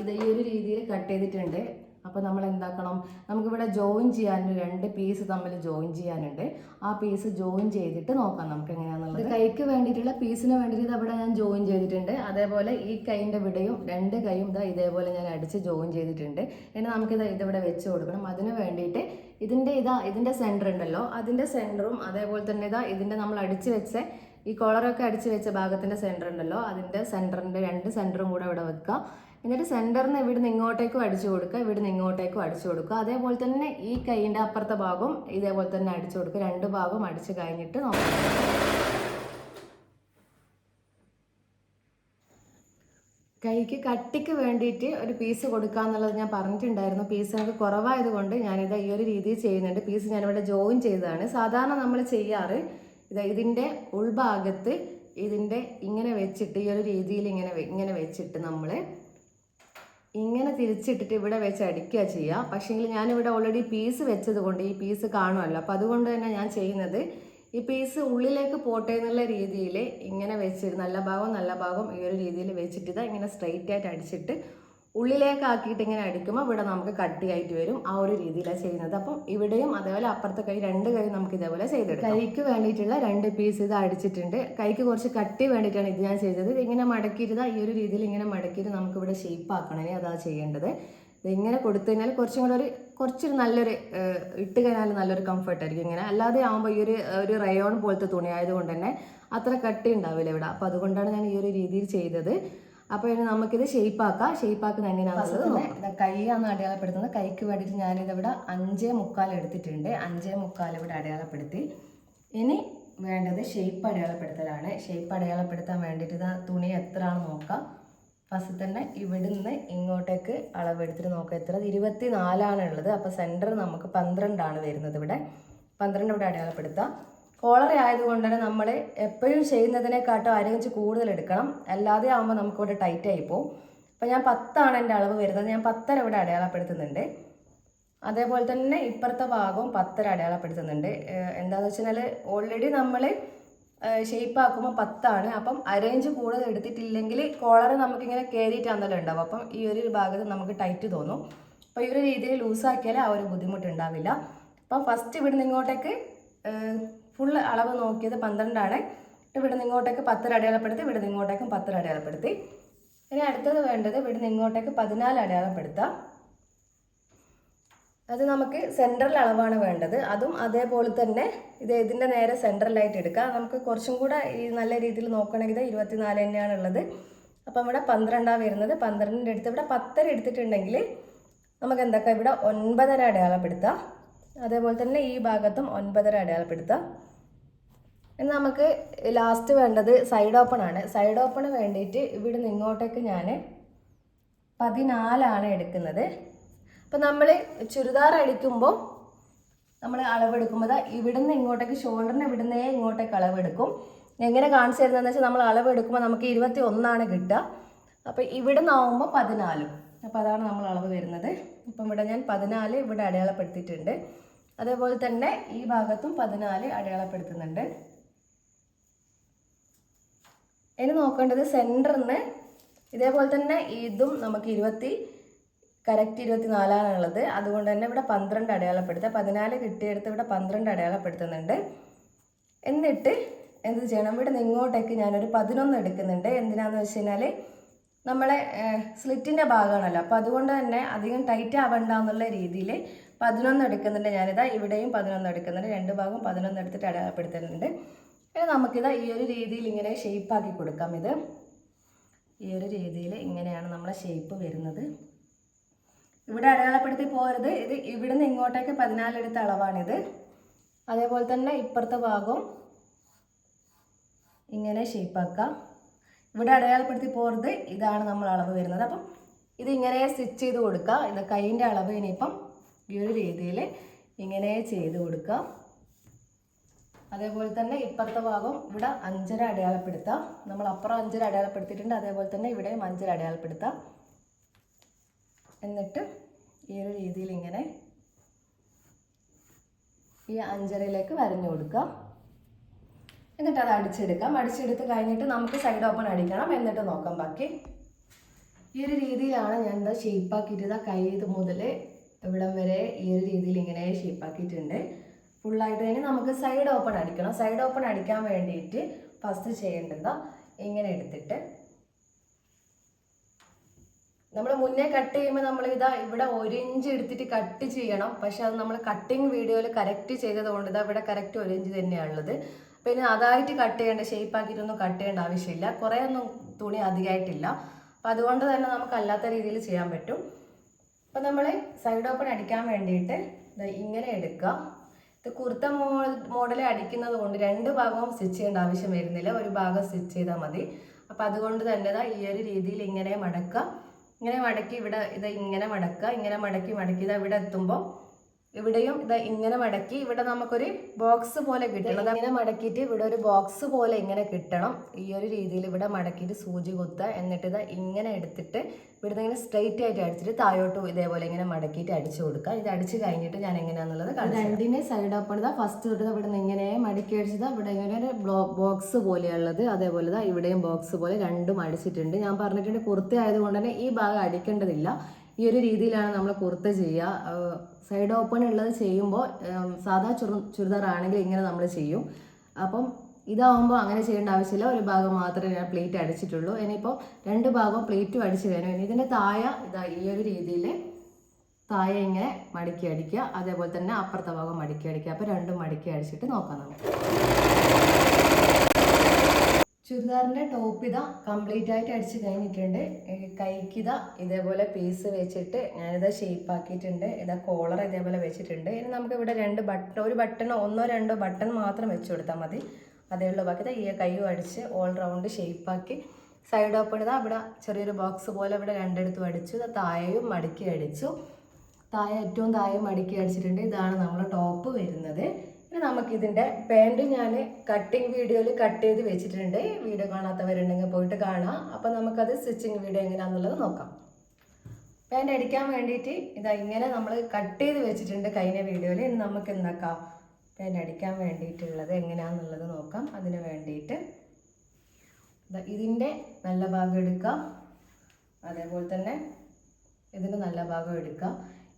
Speaker 1: ഇത് ഈ ഒരു രീതിയിൽ കട്ട് ചെയ്തിട്ടുണ്ട്. അപ്പോൾ നമ്മൾ എന്താക്കണം നമുക്കിവിടെ ജോയിൻ ചെയ്യാനുണ്ട് രണ്ട് പീസ് തമ്മിൽ ജോയിൻ ചെയ്യാനുണ്ട്. ആ പീസ് ജോയിൻ ചെയ്തിട്ട് നോക്കാം നമുക്ക് എങ്ങനെയാണെന്നുള്ളത് കൈക്ക് വേണ്ടിയിട്ടുള്ള പീസിന് വേണ്ടിയിട്ട് അവിടെ ഞാൻ ജോയിൻ ചെയ്തിട്ടുണ്ട്. അതേപോലെ ഈ കൈന്റെ വിടയും രണ്ട് കൈയും ഇതാ ഇതേപോലെ ഞാൻ അടിച്ച് ജോയിൻ ചെയ്തിട്ടുണ്ട്. ഇനി നമുക്കിത് ഇതിവിടെ വെച്ച് കൊടുക്കണം. അതിന് വേണ്ടിയിട്ട് ഇതിന്റെ ഇതാ ഇതിന്റെ സെന്റർ ഉണ്ടല്ലോ. അതിന്റെ സെന്ററും അതേപോലെ തന്നെ ഇതാ ഇതിന്റെ നമ്മൾ അടിച്ച് വെച്ച ഈ കോളറൊക്കെ അടിച്ച് വെച്ച ഭാഗത്തിന്റെ സെന്റർ ഉണ്ടല്ലോ. അതിന്റെ സെന്ററിന്റെ രണ്ട് സെന്ററും കൂടെ ഇവിടെ വെക്കുക. എന്നിട്ട് സെന്ററിന് ഇവിടുന്ന് ഇങ്ങോട്ടേക്കും അടിച്ചു കൊടുക്കുക ഇവിടുന്ന് ഇങ്ങോട്ടേക്കും അടിച്ചു കൊടുക്കുക. അതേപോലെ തന്നെ ഈ കൈയിന്റെ അപ്പുറത്തെ ഭാഗം ഇതേപോലെ തന്നെ അടിച്ചു കൊടുക്കുക. രണ്ട് ഭാഗം അടിച്ചു കഴിഞ്ഞിട്ട് നോക്കാം. കൈക്ക് കട്ടിക്ക് വേണ്ടിയിട്ട് ഒരു പീസ് കൊടുക്കുക എന്നുള്ളത് ഞാൻ പറഞ്ഞിട്ടുണ്ടായിരുന്നു. പീസ് എനിക്ക് കുറവായത് കൊണ്ട് ഞാനിത് ഈ ഒരു രീതിയിൽ ചെയ്യുന്നുണ്ട്. പീസ് ഞാനിവിടെ ജോയിൻ ചെയ്തതാണ്. സാധാരണ നമ്മൾ ചെയ്യാറ് ഇത് ഇതിന്റെ ഉൾഭാഗത്ത് ഇതിന്റെ ഇങ്ങനെ വെച്ചിട്ട് ഈ ഒരു രീതിയിൽ ഇങ്ങനെ ഇങ്ങനെ വെച്ചിട്ട് നമ്മൾ ഇങ്ങനെ തിരിച്ചിട്ടിട്ട് ഇവിടെ വെച്ച് അടിക്കുക ചെയ്യുക പക്ഷേങ്കിൽ ഞാനിവിടെ ഓൾറെഡി പീസ് വെച്ചത് കൊണ്ട് ഈ പീസ് കാണുമല്ലോ അപ്പോൾ അതുകൊണ്ട് തന്നെ ഞാൻ ചെയ്യുന്നത് ഈ പീസ് ഉള്ളിലേക്ക് പോട്ടെ എന്നുള്ള രീതിയിൽ ഇങ്ങനെ വെച്ചിട്ട് നല്ല ഭാഗം നല്ല ഭാഗം ഈ ഒരു രീതിയിൽ വെച്ചിട്ട് ഇതാ ഇങ്ങനെ സ്ട്രെയിറ്റ് ആയിട്ട് അടിച്ചിട്ട് ഉള്ളിലേക്ക് ആക്കിയിട്ട് ഇങ്ങനെ അടിക്കുമ്പോൾ ഇവിടെ നമുക്ക് കട്ടിയായിട്ട് വരും ആ ഒരു രീതിയിലാണ് ചെയ്യുന്നത്. അപ്പം ഇവിടെയും അതേപോലെ അപ്പുറത്തെ കൈ രണ്ട് കൈ നമുക്ക് ഇതേപോലെ ചെയ്തെടുക്കാം. കൈക്ക് വേണ്ടിയിട്ടുള്ള രണ്ട് പീസ് ഇത് അടിച്ചിട്ടുണ്ട്. കൈക്ക് കുറച്ച് കട്ടി വേണ്ടിയിട്ടാണ് ഇത് ഞാൻ ചെയ്തത്. ഇതിങ്ങനെ മടക്കിയിട്ട് ഈ ഒരു രീതിയിൽ ഇങ്ങനെ മടക്കിയിട്ട് നമുക്ക് ഇവിടെ ഷേപ്പ് ആക്കണേ. അതാ ചെയ്യേണ്ടത്. ഇത് ഇങ്ങനെ കൊടുത്തു കഴിഞ്ഞാൽ കുറച്ചും കൂടെ ഒരു കുറച്ചൊരു നല്ലൊരു ഇട്ട് കഴിഞ്ഞാൽ നല്ലൊരു കംഫർട്ട് ആയിരിക്കും ഇങ്ങനെ. അല്ലാതെ ആകുമ്പോൾ ഈ ഒരു ഒരു റയോൺ പോലത്തെ തുണി ആയതുകൊണ്ട് തന്നെ അത്ര കട്ടി ഉണ്ടാവില്ല ഇവിടെ. അപ്പോൾ അതുകൊണ്ടാണ് ഞാൻ ഈ ഒരു രീതിയിൽ ചെയ്തത്. അപ്പോൾ ഇനി നമുക്കിത് ഷേപ്പ് ആക്കാം. ഷേപ്പ് ആക്കുന്നത് എങ്ങനെയാണെന്നുള്ളത് കൈയാണ് അടയാളപ്പെടുത്തുന്നത്. കൈക്ക് വേണ്ടിയിട്ട് ഞാനിതിവിടെ അഞ്ചേ മുക്കാൽ എടുത്തിട്ടുണ്ട്. അഞ്ചേ മുക്കാൽ ഇവിടെ അടയാളപ്പെടുത്തി. ഇനി വേണ്ടത് ഷേപ്പ് അടയാളപ്പെടുത്തലാണ്. ഷേപ്പ് അടയാളപ്പെടുത്താൻ വേണ്ടിയിട്ട് ഇതാ തുണി എത്ര ആണെന്ന് നോക്കാം. ഫസ്റ്റ് തന്നെ ഇവിടുന്ന് ഇങ്ങോട്ടേക്ക് അളവെടുത്തിട്ട് നോക്കാം. എത്ര? ഇരുപത്തി നാലാണ് ഉള്ളത്. അപ്പോൾ സെന്റർ നമുക്ക് പന്ത്രണ്ടാണ് വരുന്നത് ഇവിടെ. പന്ത്രണ്ട് ഇവിടെ അടയാളപ്പെടുത്താം. കോളർ ആയതുകൊണ്ട് തന്നെ നമ്മൾ എപ്പോഴും ചെയ്യുന്നതിനെക്കാട്ടും അരയിഞ്ച് കൂടുതൽ എടുക്കണം അല്ലാതെ ആകുമ്പോൾ നമുക്കിവിടെ ടൈറ്റ് ആയി പോകും അപ്പോൾ ഞാൻ പത്താണ് എന്റെ അളവ് വരുന്നത്. ഞാൻ പത്തര ഇവിടെ അടയാളപ്പെടുത്തുന്നുണ്ട്. അതേപോലെ തന്നെ ഇപ്പുറത്തെ ഭാഗവും പത്തര അടയാളപ്പെടുത്തുന്നുണ്ട്. എന്താണെന്ന് വെച്ചാൽ ഓൾറെഡി നമ്മൾ ഷേപ്പ് ആക്കുമ്പോൾ പത്താണ്. അപ്പം അരേഞ്ച് കൂടുതൽ എടുത്തിട്ടില്ലെങ്കിൽ കോളർ നമുക്കിങ്ങനെ കയറിയിട്ടാണല്ലോ ഉണ്ടാവും. അപ്പം ഈ ഒരു ഭാഗത്ത് നമുക്ക് ടൈറ്റ് തോന്നും. അപ്പോൾ ഈ ഒരു രീതിയിൽ ലൂസാക്കിയാൽ ആ ഒരു ബുദ്ധിമുട്ടുണ്ടാവില്ല. അപ്പം ഫസ്റ്റ് ഇവിടുന്ന് ഇങ്ങോട്ടേക്ക് ഫുള്ള് അളവ് നോക്കിയത് പന്ത്രണ്ടാണ്. ഇവിടുന്ന് ഇങ്ങോട്ടേക്ക് പത്തര അടയാളപ്പെടുത്തി ഇവിടുന്ന് ഇങ്ങോട്ടേക്കും പത്തര അടയാളപ്പെടുത്തി. ഇനി അടുത്തത് വേണ്ടത് ഇവിടുന്ന് ഇങ്ങോട്ടേക്ക് പതിനാല് അടയാളപ്പെടുത്താം. അത് നമുക്ക് സെൻട്രൽ അളവാണ് വേണ്ടത്. അതും അതേപോലെ തന്നെ ഇത് ഇതിന്റെ നേരെ സെൻട്രലായിട്ട് എടുക്കാം നമുക്ക് കുറച്ചും കൂടെ ഈ നല്ല രീതിയിൽ നോക്കണമെങ്കിൽ ഇരുപത്തി ഇരുപത്തിനാല് തന്നെയാണുള്ളത് അപ്പം ഇവിടെ പന്ത്രണ്ടാണ് വരുന്നത്. പന്ത്രണ്ടിന്റെ അടുത്ത് ഇവിടെ പത്തര എടുത്തിട്ടുണ്ടെങ്കിൽ നമുക്ക് എന്തൊക്കെ? ഇവിടെ ഒൻപതര അടയാളപ്പെടുത്താം. അതേപോലെ തന്നെ ഈ ഭാഗത്തും ഒൻപതര അടയാളപ്പെടുത്തുക. ഇനി നമുക്ക് ലാസ്റ്റ് വേണ്ടത് സൈഡ് ഓപ്പൺ ആണ്. സൈഡ് ഓപ്പണ് വേണ്ടിയിട്ട് ഇവിടെ നിന്ന് ഇങ്ങോട്ടേക്ക് ഞാൻ പതിനാലാണ് എടുക്കുന്നത്. അപ്പം നമ്മൾ ചുരിദാർ അടിക്കുമ്പോൾ നമ്മൾ അളവെടുക്കുമ്പോൾ ഇവിടുന്ന് ഇങ്ങോട്ടേക്ക് ഷോൾഡറിന് ഇവിടുന്നേ ഇങ്ങോട്ടേക്ക് അളവെടുക്കും. എങ്ങനെ കാണിച്ചു തരുന്നതെന്ന് വെച്ചാൽ നമ്മൾ അളവെടുക്കുമ്പോൾ നമുക്ക് ഇരുപത്തി ഒന്നാണ് കിട്ടുക. അപ്പോൾ ഇവിടെ നിന്നാവുമ്പോൾ പതിനാലും. അപ്പോൾ അതാണ് നമ്മൾ അളവ് വരുന്നത്. അപ്പം ഇവിടെ ഞാൻ പതിനാല് ഇവിടെ അടയാളപ്പെടുത്തിയിട്ടുണ്ട്. അതേപോലെ തന്നെ ഈ ഭാഗത്തും പതിനാല് അടയാളപ്പെടുത്തുന്നുണ്ട്. ഇനി നോക്കേണ്ടത് സെന്ററിന്ന് ഇതേപോലെ തന്നെ ഇതും നമുക്ക് ഇരുപത്തി കറക്റ്റ് ഇരുപത്തി നാലാണുള്ളത് അതുകൊണ്ട് തന്നെ ഇവിടെ പന്ത്രണ്ട് അടയാളപ്പെടുത്തുക. പതിനാല് കിട്ടിയെടുത്ത് ഇവിടെ പന്ത്രണ്ട് അടയാളപ്പെടുത്തുന്നുണ്ട്. എന്നിട്ട് എന്ത് ചെയ്യണം? ഇവിടെ നിന്ന് ഇങ്ങോട്ടേക്ക് ഞാനൊരു പതിനൊന്ന് എടുക്കുന്നുണ്ട്. എന്തിനാന്ന് വെച്ച് കഴിഞ്ഞാൽ നമ്മളെ സ്ലിറ്റിന്റെ ഭാഗമാണല്ലോ. അപ്പോൾ അതുകൊണ്ട് തന്നെ അധികം ടൈറ്റ് ആവണ്ട എന്നുള്ള രീതിയിൽ പതിനൊന്ന് എടുക്കുന്നുണ്ട് ഞാനിതാ ഇവിടെയും പതിനൊന്ന് എടുക്കുന്നുണ്ട്. രണ്ട് ഭാഗം പതിനൊന്ന് എടുത്തിട്ട് അടയാളപ്പെടുത്തുന്നുണ്ട്. ഇനി നമുക്കിതാ ഈ ഒരു രീതിയിൽ ഇങ്ങനെ ഷേപ്പ് ആക്കി കൊടുക്കാം ഇത്. ഈ ഒരു രീതിയിൽ ഇങ്ങനെയാണ് നമ്മളെ ഷേപ്പ് വരുന്നത്. ഇവിടെ അടയാളപ്പെടുത്തി പോരുത്. ഇത് ഇവിടുന്ന് ഇങ്ങോട്ടേക്ക് പതിനാലെടുത്ത അളവാണിത്. അതേപോലെ തന്നെ ഇപ്പുറത്തെ ഭാഗവും ഇങ്ങനെ ഷേപ്പാക്കാം ഇവിടെ അടയാളപ്പെടുത്തി പോരുത്. ഇതാണ് നമ്മൾ അളവ് വരുന്നത്. അപ്പം ഇതിങ്ങനെ സ്റ്റിച്ച് ചെയ്ത് കൊടുക്കുക ഇത് കൈയിന്റെ അളവ് ഇനിയിപ്പം ഈ ഒരു രീതിയിൽ ഇങ്ങനെ ചെയ്ത് കൊടുക്കാം. അതേപോലെ തന്നെ ഇപ്പുറത്തെ ഭാഗം ഇവിടെ അഞ്ചര അടയാളപ്പെടുത്താം. നമ്മൾ അപ്പുറം അഞ്ചര അടയാളപ്പെടുത്തിയിട്ടുണ്ട്. അതേപോലെ തന്നെ ഇവിടെയും അഞ്ചര അടയാളപ്പെടുത്താം. എന്നിട്ട് ഈ ഒരു രീതിയിൽ ഇങ്ങനെ ഈ അഞ്ചരയിലേക്ക് വരഞ്ഞു കൊടുക്കാം. എന്നിട്ട് അത് അടിച്ചെടുക്കാം. അടിച്ചെടുത്ത് കഴിഞ്ഞിട്ട് നമുക്ക് സൈഡ് ഓപ്പൺ അടിക്കണം. എന്നിട്ട് നോക്കാം. ബാക്കി ഈ ഒരു രീതിയിലാണ് ഞാൻ എന്താ ഷേപ്പാക്കിയിട്ട് ഇതാ കൈ ഇത് മുതൽ ഇവിടം വരെ ഈ ഒരു രീതിയിൽ ഇങ്ങനെ ഷേപ്പാക്കിയിട്ടുണ്ട് ഫുള്ളായിട്ട് തന്നെ നമുക്ക് സൈഡ് ഓപ്പൺ അടിക്കണം. സൈഡ് ഓപ്പൺ അടിക്കാൻ വേണ്ടിയിട്ട് ഫസ്റ്റ് ചെയ്യേണ്ടത് ഇങ്ങനെ എടുത്തിട്ട് നമ്മൾ മുന്നേ കട്ട് ചെയ്യുമ്പോൾ നമ്മൾ ഇതാ ഇവിടെ ഒരു ഇഞ്ച് എടുത്തിട്ട് കട്ട് ചെയ്യണം. പക്ഷെ അത് നമ്മൾ കട്ടിങ് വീഡിയോയിൽ കറക്റ്റ് ചെയ്തത് കൊണ്ട് ഇതാ ഇവിടെ കറക്റ്റ് ഒരു ഇഞ്ച് തന്നെയാണുള്ളത് പിന്നെ അതായിട്ട് കട്ട് ചെയ്യേണ്ട ഷേപ്പ് ആക്കിയിട്ടൊന്നും കട്ട് ചെയ്യേണ്ട ആവശ്യമില്ല. കുറേ ഒന്നും തുണി അധികമായിട്ടില്ല. അപ്പം അതുകൊണ്ട് തന്നെ നമുക്ക് അല്ലാത്ത രീതിയിൽ ചെയ്യാൻ പറ്റും. അപ്പം നമ്മൾ സൈഡ് ഓപ്പൺ അടിക്കാൻ വേണ്ടിയിട്ട് ഇങ്ങനെ എടുക്കാം ഇത് കുർത്ത മോഡൽ അടിക്കുന്നത് കൊണ്ട് രണ്ട് ഭാഗവും സ്റ്റിച്ച് ചെയ്യേണ്ട ആവശ്യം വരുന്നില്ല. ഒരു ഭാഗം സ്റ്റിച്ച് ചെയ്താൽ മതി. അപ്പം അതുകൊണ്ട് തന്നെ ഈ ഒരു രീതിയിൽ ഇങ്ങനെ മടക്കുക. ഇങ്ങനെ മടക്കി ഇവിടെ ഇത് ഇങ്ങനെ മടക്കുക. ഇങ്ങനെ മടക്കി മടക്കി ഇത് ഇവിടെ എത്തുമ്പോൾ ഇവിടെയും ഇത് ഇങ്ങനെ മടക്കി ഇവിടെ നമുക്കൊരു ബോക്സ് പോലെ കിട്ടണം. ഇങ്ങനെ മടക്കിയിട്ട് ഇവിടെ ഒരു ബോക്സ് പോലെ ഇങ്ങനെ കിട്ടണം. ഈ ഒരു രീതിയിൽ ഇവിടെ മടക്കിയിട്ട് സൂചി കുത്തുക. എന്നിട്ട് ഇത് ഇങ്ങനെ എടുത്തിട്ട് ഇവിടുന്ന് ഇങ്ങനെ സ്ട്രെയിറ്റ് ആയിട്ട് അടിച്ചിട്ട് താഴോട്ട് ഇതേപോലെ ഇങ്ങനെ മടക്കിയിട്ട് അടിച്ചു കൊടുക്കുക. ഇത് അടിച്ച് കഴിഞ്ഞിട്ട് ഞാൻ എങ്ങനെയാണെന്നുള്ളത് രണ്ടിനെ സൈഡ് ഓപ്പൺ ഇതാ. ഫസ്റ്റ് തൊട്ട് ഇവിടെ നിന്ന് ഇങ്ങനെ മടക്കി അടിച്ചത്. ഇവിടെ ഇങ്ങനെ ഒരു ബോക്സ് പോലെയുള്ളത്. അതേപോലെ ഇതാ ഇവിടെയും ബോക്സ് പോലെ രണ്ടും അടിച്ചിട്ടുണ്ട്. ഞാൻ പറഞ്ഞിട്ടുണ്ട് കുർത്തി ആയതുകൊണ്ട് തന്നെ ഈ ഭാഗം അടിക്കേണ്ടതില്ല. ഈ ഒരു രീതിയിലാണ് നമ്മൾ കുർത്ത ചെയ്യുക. സൈഡ് ഓപ്പൺ ഉള്ളത് ചെയ്യുമ്പോൾ സാധാ ചുരു ചുരിദാർ ആണെങ്കിൽ ഇങ്ങനെ നമ്മൾ ചെയ്യും. അപ്പം ഇതാവുമ്പോൾ അങ്ങനെ ചെയ്യേണ്ട ആവശ്യമില്ല. ഒരു ഭാഗം മാത്രമേ ഞാൻ പ്ലേറ്റ് അടിച്ചിട്ടുള്ളൂ. ഇനിയിപ്പോൾ രണ്ട് ഭാഗവും പ്ലേറ്റും അടിച്ച് കഴിഞ്ഞു. ഇനി ഇതിന്റെ തായ ഇതാ ഈ ഒരു രീതിയിൽ തായ ഇങ്ങനെ മടക്കി അടിക്കുക. അതേപോലെ തന്നെ അപ്പുറത്തെ ഭാഗം മടക്കി അടിക്കുക. അപ്പോൾ രണ്ടും മടക്കി അടിച്ചിട്ട് നോക്കാം നമുക്ക്. ചുരിദാറിന്റെ ടോപ്പ് ഇതാ കംപ്ലീറ്റ് ആയിട്ട് അടിച്ച് കഴിഞ്ഞിട്ടുണ്ട്. കൈക്ക് ഇതാ ഇതേപോലെ പീസ് വെച്ചിട്ട് ഞാനിതാ ആക്കിയിട്ടുണ്ട്. ഇതാ കോളർ ഇതേപോലെ വെച്ചിട്ടുണ്ട്. ഇനി നമുക്ക് ഇവിടെ രണ്ട് ബട്ടൺ ഒരു ബട്ടണോ ഒന്നോ രണ്ടോ ബട്ടൺ മാത്രം വെച്ച് കൊടുത്താൽ മതി. അതേ ഉള്ളൂ. ബാക്കി ഈ കൈയും അടിച്ച് ഓൾ റൗണ്ട് ഷേപ്പാക്കി സൈഡ് ഓപ്പൺ ഇതാ ഇവിടെ ചെറിയൊരു ബോക്സ് പോലെ ഇവിടെ രണ്ടിടത്തും അടിച്ചു. ഇതാ താഴെയും മടക്കി അടിച്ചു. താഴെ ഏറ്റവും താഴെ മടക്കി അടിച്ചിട്ടുണ്ട്. ഇതാണ് നമ്മുടെ ടോപ്പ് വരുന്നത്. ഇനി നമുക്കിതിന്റെ പാന്റ് ഞാൻ കട്ടിങ് വീഡിയോയിൽ കട്ട് ചെയ്ത് വെച്ചിട്ടുണ്ട്. വീഡിയോ കാണാത്തവരുണ്ടെങ്കിൽ പോയിട്ട് കാണാം. അപ്പം നമുക്കത് സ്റ്റിച്ചിങ് വീഡിയോ എങ്ങനെയാണെന്നുള്ളത് നോക്കാം. പാന്റ് അടിക്കാൻ വേണ്ടിയിട്ട് ഇതാ ഇങ്ങനെ നമ്മൾ കട്ട് ചെയ്ത് വെച്ചിട്ടുണ്ട് കഴിഞ്ഞ വീഡിയോയിൽ ഇനി നമുക്ക് എന്താക്കാം? പാന്റ് അടിക്കാൻ വേണ്ടിയിട്ടുള്ളത് എങ്ങനെയാണെന്നുള്ളത് നോക്കാം. അതിന് വേണ്ടിയിട്ട് ഇതിന്റെ നല്ല ഭാഗം എടുക്കാം. അതേപോലെ തന്നെ ഇതിന്റെ നല്ല ഭാഗം എടുക്കാം.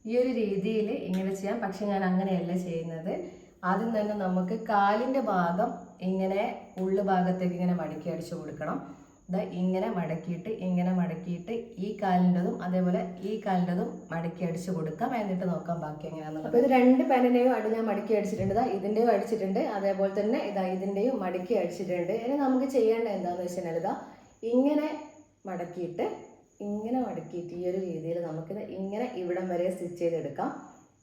Speaker 1: ഈ ഒരു രീതിയിൽ ഇങ്ങനെ ചെയ്യാം. പക്ഷെ ഞാൻ അങ്ങനെയല്ല ചെയ്യുന്നത്. ആദ്യം തന്നെ നമുക്ക് കാലിന്റെ ഭാഗം ഇങ്ങനെ ഉള്ളു ഭാഗത്തേക്ക് ഇങ്ങനെ മടക്കി അടിച്ചു കൊടുക്കണം. ഇതാ ഇങ്ങനെ മടക്കിയിട്ട് ഇങ്ങനെ മടക്കിയിട്ട് ഈ കാലിന്റെതും അതേപോലെ ഈ കാലിന്റെതും മടക്കി അടിച്ചു കൊടുക്കാം. എന്നിട്ട് നോക്കാം ബാക്കി എങ്ങനെയാണെന്ന്. അപ്പോൾ ഇത് രണ്ട് പാനിന്റെയും അടി ഞാൻ മടക്കി അടിച്ചിട്ടുണ്ട്. ഇതാ ഇതിന്റെയും അടിച്ചിട്ടുണ്ട്. അതേപോലെ തന്നെ ഇതാ ഇതിന്റെയും മടക്കി അടിച്ചിട്ടുണ്ട്. ഇനി നമുക്ക് ചെയ്യേണ്ടത് എന്താണെന്ന് വെച്ച് കഴിഞ്ഞാൽ ഇതാ ഇങ്ങനെ മടക്കിയിട്ട് ഇങ്ങനെ മടക്കിയിട്ട് ഈ ഒരു രീതിയിൽ നമുക്കിത് ഇങ്ങനെ ഇവിടം വരെ സ്റ്റിച്ച് ചെയ്തെടുക്കാം.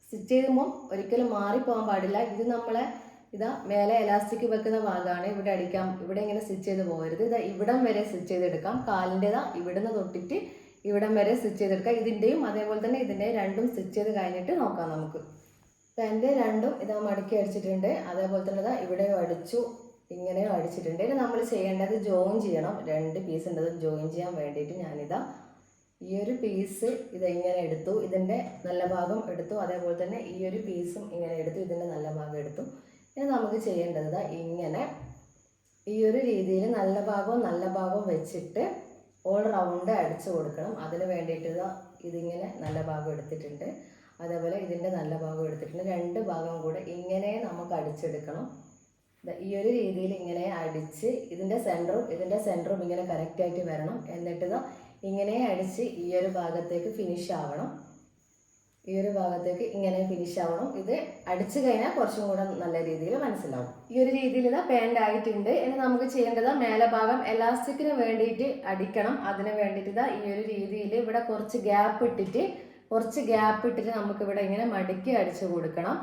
Speaker 1: സ്റ്റിച്ച് ചെയ്യുമ്പോൾ ഒരിക്കലും മാറിപ്പോകാൻ പാടില്ല. ഇത് നമ്മളെ ഇതാ മേലെ എലാസ്റ്റിക് വെക്കുന്ന ഭാഗമാണ് ഇവിടെ അടിക്കാം. ഇവിടെ ഇങ്ങനെ സ്റ്റിച്ച് ചെയ്ത് പോകരുത്. ഇതാ ഇവിടം വരെ സ്റ്റിച്ച് ചെയ്തെടുക്കാം. കാലിന്റെതാ ഇവിടുന്ന് തൊട്ടിട്ട് ഇവിടം വരെ സ്റ്റിച്ച് ചെയ്തെടുക്കാം. ഇതിന്റെയും അതേപോലെ തന്നെ ഇതിന്റെ രണ്ടും സ്റ്റിച്ച് ചെയ്ത് കഴിഞ്ഞിട്ട് നോക്കാം നമുക്ക്. എന്റെ രണ്ടും ഇതാ മടക്കി അടിച്ചിട്ടുണ്ട്. അതേപോലെ തന്നെ ഇതാ ഇവിടെയും അടിച്ചു ഇങ്ങനെയും അടിച്ചിട്ടുണ്ട്. ഇനി നമ്മൾ ചെയ്യേണ്ടത് ജോയിൻ ചെയ്യണം. രണ്ട് പീസ് ഉണ്ടത് ജോയിൻ ചെയ്യാൻ വേണ്ടിയിട്ട് ഞാനിതാ ഈ ഒരു പീസ് ഇതെങ്ങനെ എടുത്തു. ഇതിന്റെ നല്ല ഭാഗം എടുത്തു. അതേപോലെ തന്നെ ഈ ഒരു പീസും ഇങ്ങനെ എടുത്തു. ഇതിന്റെ നല്ല ഭാഗം എടുത്തു. ഇനി നമുക്ക് ചെയ്യേണ്ടത് ഇങ്ങനെ ഈ ഒരു രീതിയിൽ നല്ല ഭാഗവും നല്ല ഭാഗവും വെച്ചിട്ട് ഓൾ റൗണ്ട് അടിച്ചു കൊടുക്കണം. അതിന് വേണ്ടിയിട്ട് ഇതാ ഇതിങ്ങനെ നല്ല ഭാഗം എടുത്തിട്ടുണ്ട്. അതേപോലെ ഇതിന്റെ നല്ല ഭാഗം എടുത്തിട്ടുണ്ട്. രണ്ട് ഭാഗം കൂടെ ഇങ്ങനെ നമുക്ക് അടിച്ചെടുക്കണം. ഈ ഒരു രീതിയിൽ ഇങ്ങനെ അടിച്ച് ഇതിന്റെ സെന്ററും ഇതിന്റെ സെന്ററും ഇങ്ങനെ കറക്റ്റായിട്ട് വരണം. എന്നിട്ട് ഇങ്ങനെ അടിച്ച് ഈ ഒരു ഭാഗത്തേക്ക് ഫിനിഷ് ആവണം. ഈ ഒരു ഭാഗത്തേക്ക് ഇങ്ങനെ ഫിനിഷ് ആവണം. ഇത് അടിച്ചു കഴിഞ്ഞാൽ കുറച്ചും കൂടെ നല്ല രീതിയിൽ മനസ്സിലാവും. ഈ ഒരു രീതിയിൽ ഇതാ പാന്റ് ആയിട്ടുണ്ട്. ഇനി നമുക്ക് ചെയ്യേണ്ടത് മേലെ ഭാഗം എലാസ്റ്റിക്കിന് വേണ്ടിയിട്ട് അടിക്കണം. അതിന് വേണ്ടിയിട്ട് ഇതാ ഈ ഒരു രീതിയിൽ ഇവിടെ കുറച്ച് ഗ്യാപ്പ് ഇട്ടിട്ട് കുറച്ച് ഗ്യാപ്പ് ഇട്ടിട്ട് നമുക്ക് ഇവിടെ ഇങ്ങനെ മടക്കി അടിച്ചു കൊടുക്കണം.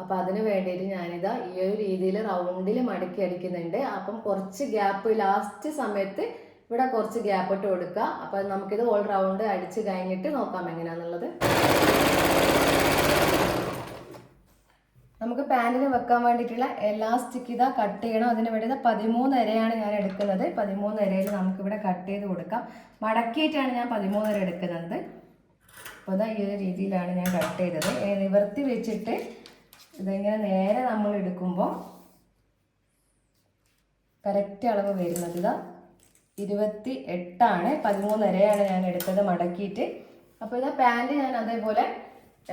Speaker 1: അപ്പം അതിന് വേണ്ടിയിട്ട് ഞാനിതാ ഈ ഒരു രീതിയിൽ റൗണ്ടിൽ മടക്കി അടിക്കുന്നുണ്ട്. അപ്പം കുറച്ച് ഗ്യാപ്പ് ലാസ്റ്റ് സമയത്ത് ഇവിടെ കുറച്ച് ഗ്യാപ്പ് ഇട്ട് കൊടുക്കുക. അപ്പം നമുക്കിത് ഓൾ റൗണ്ട് അടിച്ച് കഴിഞ്ഞിട്ട് നോക്കാം എങ്ങനെയാണെന്നുള്ളത് നമുക്ക് പാന്റിന് വെക്കാൻ വേണ്ടിയിട്ടുള്ള എലാസ്റ്റിക് ഇതാ കട്ട് ചെയ്യണം. അതിന് വേണ്ടി പതിമൂന്ന് ഇരയാണ് ഞാൻ എടുക്കുന്നത്. പതിമൂന്ന് ഇരയിൽ നമുക്കിവിടെ കട്ട് ചെയ്ത് കൊടുക്കാം. മടക്കിയിട്ടാണ് ഞാൻ പതിമൂന്ന് ഇര എടുക്കുന്നത്. അപ്പോൾ ഇതാ ഈ ഒരു രീതിയിലാണ് ഞാൻ കട്ട് ചെയ്തത്. നിവർത്തി വെച്ചിട്ട് ഇതിങ്ങനെ നേരെ നമ്മൾ എടുക്കുമ്പോൾ കറക്റ്റ് അളവ് വരുന്നത് ഇതാ. ഇരുപത്തി എട്ടാണ് പതിമൂന്നരയാണ് ഞാൻ എടുത്തത് മടക്കിയിട്ട്. അപ്പോൾ ഇതാ പാന്റ് ഞാൻ അതേപോലെ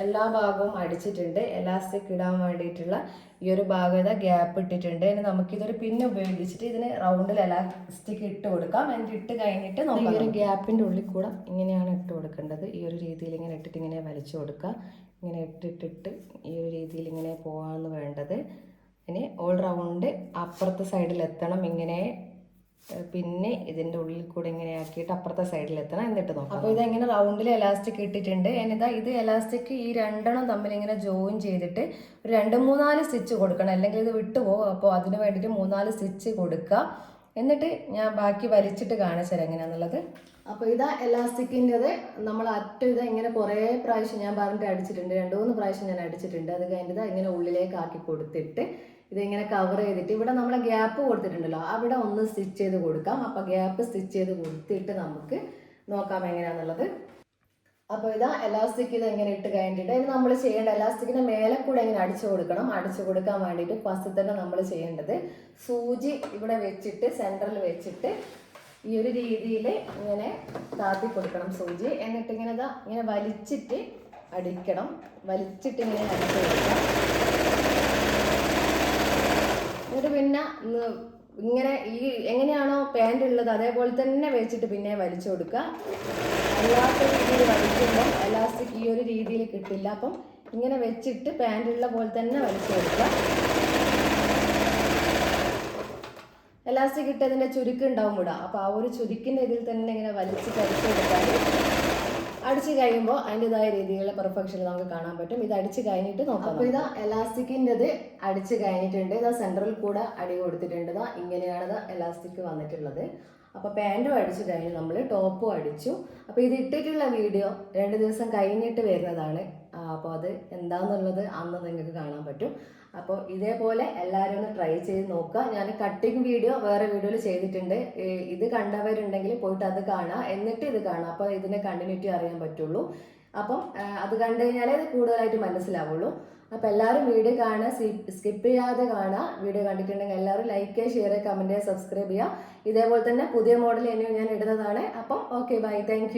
Speaker 1: എല്ലാ ഭാഗവും അടിച്ചിട്ടുണ്ട്. എലാസ്റ്റിക് ഇടാൻ വേണ്ടിയിട്ടുള്ള ഈ ഒരു ഭാഗം ഇതാ ഗ്യാപ്പ് ഇട്ടിട്ടുണ്ട്. ഇനി നമുക്കിതൊരു പിന്ന് ഉപയോഗിച്ചിട്ട് ഇതിന് റൗണ്ടിൽ എലാസ്റ്റിക് ഇട്ട് കൊടുക്കാം. എന്നിട്ട് ഇട്ട് കഴിഞ്ഞിട്ട് നമുക്ക് ഈ ഒരു ഗ്യാപ്പിന്റെ ഉള്ളിൽ കൂടെ ഇങ്ങനെയാണ് ഇട്ട് കൊടുക്കേണ്ടത്. ഈ ഒരു രീതിയിൽ ഇങ്ങനെ ഇട്ടിട്ട് ഇങ്ങനെ വലിച്ചു കൊടുക്കുക. ഇങ്ങനെ ഇട്ടിട്ടിട്ട് ഈ ഒരു രീതിയിൽ ഇങ്ങനെ പോകാമെന്ന് വേണ്ടത്. ഇനി ഓൾ റൗണ്ട് അപ്പുറത്തെ സൈഡിൽ എത്തണം. ഇങ്ങനെ പിന്നെ ഇതിന്റെ ഉള്ളിൽ കൂടെ ഇങ്ങനെ ആക്കിയിട്ട് അപ്പുറത്തെ സൈഡിൽ എത്തണം എന്നിട്ട് നോക്കാം. അപ്പോൾ ഇതെങ്ങനെ റൗണ്ടിൽ എലാസ്റ്റിക് ഇട്ടിട്ടുണ്ട്. എന്നിതാ ഇത് എലാസ്റ്റിക് ഈ രണ്ടെണ്ണം തമ്മിൽ ഇങ്ങനെ ജോയിൻ ചെയ്തിട്ട് ഒരു രണ്ട് മൂന്നാൽ സ്റ്റിച്ച് കൊടുക്കണം. അല്ലെങ്കിൽ ഇത് വിട്ടുപോകും അപ്പോൾ അതിന് വേണ്ടിയിട്ട് മൂന്നാൽ സ്റ്റിച്ച് കൊടുക്കുക. എന്നിട്ട് ഞാൻ ബാക്കി വലിച്ചിട്ട് കാണിച്ചു തരാം എങ്ങനെയാണെന്നുള്ളത് അപ്പോൾ ഇതാ എലാസ്റ്റിക്കിന്റെത് നമ്മൾ അറ്റം ഇത് ഇങ്ങനെ കുറേ പ്രാവശ്യം ഞാൻ പറഞ്ഞിട്ട് അടിച്ചിട്ടുണ്ട്. രണ്ട് മൂന്ന് പ്രാവശ്യം ഞാൻ അടിച്ചിട്ടുണ്ട്. അത് കഴിഞ്ഞിട്ട് ഇങ്ങനെ ഉള്ളിലേക്ക് ആക്കി കൊടുത്തിട്ട് ഇതിങ്ങനെ കവർ ചെയ്തിട്ട് ഇവിടെ നമ്മൾ ഗ്യാപ്പ് കൊടുത്തിട്ടുണ്ടല്ലോ അവിടെ ഒന്ന് സ്റ്റിച്ച് ചെയ്ത് കൊടുക്കാം. അപ്പോൾ ഗ്യാപ്പ് സ്റ്റിച്ച് ചെയ്ത് കൊടുത്തിട്ട് നമുക്ക് നോക്കാം എങ്ങനെയാണെന്നുള്ളത് അപ്പോൾ ഇതാ എലാസ്റ്റിക് ഇത് എങ്ങനെ ഇട്ട് കഴിഞ്ഞിട്ട് ഇത് നമ്മൾ ചെയ്യേണ്ട എലാസ്റ്റിക്കിന്റെ മേലെ കൂടെ ഇങ്ങനെ അടിച്ചു കൊടുക്കണം. അടിച്ചു കൊടുക്കാൻ വേണ്ടിയിട്ട് ഫസ്റ്റ് തന്നെ നമ്മൾ ചെയ്യേണ്ടത് സൂചി ഇവിടെ വെച്ചിട്ട് സെന്ററിൽ വെച്ചിട്ട് ഈ ഒരു രീതിയിൽ ഇങ്ങനെ താത്തി കൊടുക്കണം സൂചി. എന്നിട്ട് ഇങ്ങനെ ഇതാ ഇങ്ങനെ വലിച്ചിട്ട് അടിക്കണം. വലിച്ചിട്ട് ഇങ്ങനെ അടിച്ചു കൊടുക്കാം. എന്നിട്ട് പിന്നെ ഇങ്ങനെ ഈ എങ്ങനെയാണോ പാന്റ് ഉള്ളത് അതേപോലെ തന്നെ വെച്ചിട്ട് പിന്നെ വലിച്ചു കൊടുക്കുക. അല്ലാത്ത രീതിയിൽ വലിക്കുമ്പോൾ എലാസ്റ്റിക് ഈ ഒരു രീതിയിൽ കിട്ടില്ല. അപ്പം ഇങ്ങനെ വെച്ചിട്ട് പാന്റ് ഉള്ള പോലെ തന്നെ വലിച്ചു കൊടുക്കുക. എലാസ്റ്റിക് ഇട്ടതിന്റെ ചുരുക്ക് ഉണ്ടാവും ഇവിടെ. അപ്പോൾ ആ ഒരു ചുരുക്കിന്റെ ഇതിൽ തന്നെ ഇങ്ങനെ വലിച്ച് കരിച്ചു കൊടുത്താൽ അടിച്ച് കഴിയുമ്പോൾ അതിന്റെതായ രീതിയിലുള്ള പെർഫെക്ഷൻ നമുക്ക് കാണാൻ പറ്റും. ഇത് അടിച്ച് കഴിഞ്ഞിട്ട് നോക്കാം അപ്പോൾ ഇതാ എലാസ്റ്റിക്കിന്റെത് അടിച്ച് കഴിഞ്ഞിട്ടുണ്ട്. ഇതാ സെൻട്രൽ കൂടെ അടി കൊടുത്തിട്ടുണ്ട്. ഇതാ ഇങ്ങനെയാണ് ഇതാ എലാസ്റ്റിക് വന്നിട്ടുള്ളത്. അപ്പോൾ പാന്റും അടിച്ചു കഴിഞ്ഞ് നമ്മൾ ടോപ്പും അടിച്ചു. അപ്പോൾ ഇത് ഇട്ടിട്ടുള്ള വീഡിയോ രണ്ട് ദിവസം കഴിഞ്ഞിട്ട് വരുന്നതാണ്. അപ്പോൾ അത് എന്താണെന്നുള്ളത് അന്ന് നിങ്ങൾക്ക് കാണാൻ പറ്റും. അപ്പോൾ ഇതേപോലെ എല്ലാവരും ഒന്ന് ട്രൈ ചെയ്ത് നോക്കുക. ഞാൻ കട്ടിങ് വീഡിയോ വേറെ വീഡിയോയിൽ ചെയ്തിട്ടുണ്ട്. ഇത് കണ്ടവരുണ്ടെങ്കിൽ പോയിട്ട് അത് കാണുക എന്നിട്ട് ഇത് കാണുക അപ്പോൾ ഇതിന്റെ കണ്ടിന്യൂറ്റി അറിയാൻ പറ്റുള്ളൂ. അപ്പം അത് കണ്ടു കഴിഞ്ഞാലേ ഇത് കൂടുതലായിട്ട് മനസ്സിലാവുള്ളൂ. അപ്പോൾ എല്ലാവരും വീഡിയോ കാണുക സ്കിപ്പ് ചെയ്യാതെ കാണുക വീഡിയോ കണ്ടിട്ടുണ്ടെങ്കിൽ എല്ലാവരും ലൈക്ക് ഷെയർ കമന്റ് ചെയ്യുക സബ്സ്ക്രൈബ് ചെയ്യുക ഇതേപോലെ തന്നെ പുതിയ മോഡൽ ഇനിയും ഞാൻ ഇടുന്നതാണ്. അപ്പം ഓക്കെ ബൈ താങ്ക്